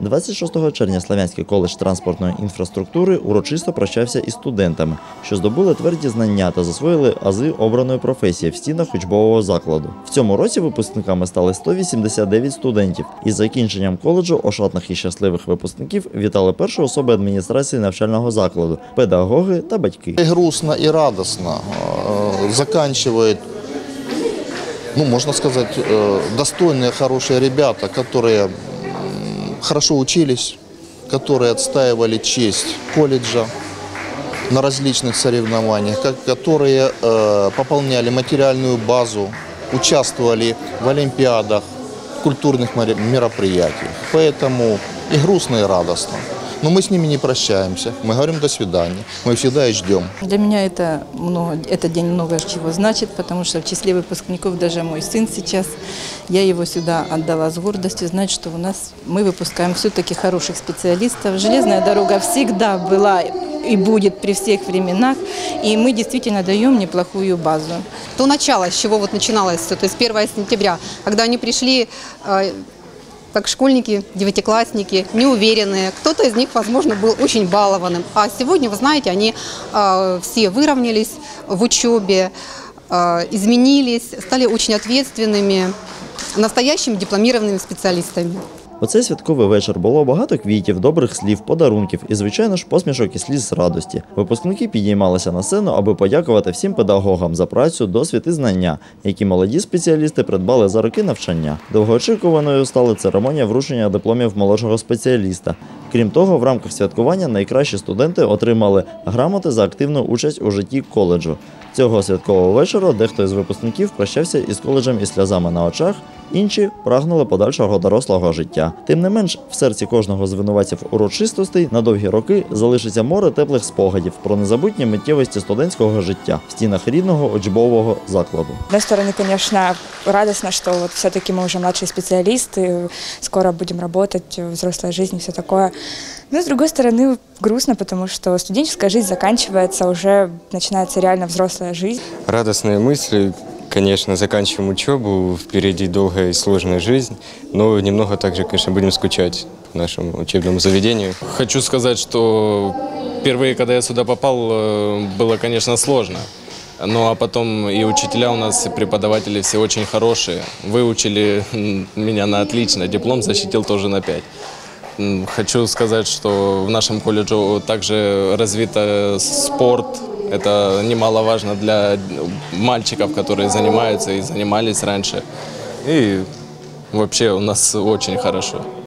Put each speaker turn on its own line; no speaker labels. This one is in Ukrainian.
26 червня Славянський коледж транспортної інфраструктури урочисто прощався із студентами, що здобули тверді знання та засвоїли ази обраної професії в стінах учбового закладу. В цьому році випускниками стали 189 студентів. Із закінченням коледжу ошатних і щасливих випускників вітали перші особи адміністрації навчального закладу, педагоги та батьки.
И грустно, и радостно. Э, Заканчивает, ну, можно сказать, э, достойные, хорошие ребята, которые м, хорошо учились, которые отстаивали честь колледжа на различных соревнованиях, ко- которые э, пополняли материальную базу, участвовали в олимпиадах, культурных мери- мероприятиях. Поэтому и грустно, и радостно. Но мы с ними не прощаемся, мы говорим до свидания, мы всегда их ждем.
Для меня это много, этот день много чего значит, потому что в числе выпускников даже мой сын сейчас, я его сюда отдала с гордостью, знать, что у нас мы выпускаем все-таки хороших специалистов. Железная дорога всегда была и будет при всех временах, и мы действительно даем неплохую базу.
то начало, с чего вот начиналось все, то есть 1 сентября, когда они пришли э, как школьники, девятиклассники, неуверенные. Кто-то из них, возможно, был очень балованным. А сегодня, вы знаете, они э, все выровнялись в учебе, э, изменились, стали очень ответственными, настоящими дипломированными специалистами.
У цей святковий вечір було багато квітів, добрих слів, подарунків і, звичайно ж, посмішок і сліз з радості. Випускники підіймалися на сцену, аби подякувати всім педагогам за працю, досвід і знання, які молоді спеціалісти придбали за роки навчання. Довгоочікуваною стала церемонія вручення дипломів молодшого спеціаліста. Крім того, в рамках святкування найкращі студенти отримали грамоти за активну участь у житті коледжу. Цього святкового вечора дехто із випускників прощався із коледжем із сльозами на очах, інші прагнули подальшого дорослого життя. Тим не менш, в серці кожного з винуватців урочистостей на довгі роки залишиться море теплих спогадів про незабутні миттєвості студентського життя в стінах рідного учбового закладу.
С одной стороны, конечно, радостно, что вот все-таки мы уже младшие специалисты, скоро будем работать, взрослая жизнь и все такое. Но с другой стороны, грустно, потому что студенческая жизнь заканчивается, уже начинается реально взрослая жизнь.
Радостные мысли, конечно, заканчиваем учебу, впереди долгая и сложная жизнь, но немного также, конечно, будем скучать нашему учебному заведению.
Хочу сказать, что впервые, когда я сюда попал, э, было, конечно, сложно. Ну а потом и учителя у нас, и преподаватели все очень хорошие. Выучили меня на отлично, диплом защитил тоже на 5. М, Хочу сказать, что в нашем колледже также развит э, спорт. Это немаловажно для мальчиков, которые занимаются и занимались раньше. И вообще у нас очень хорошо.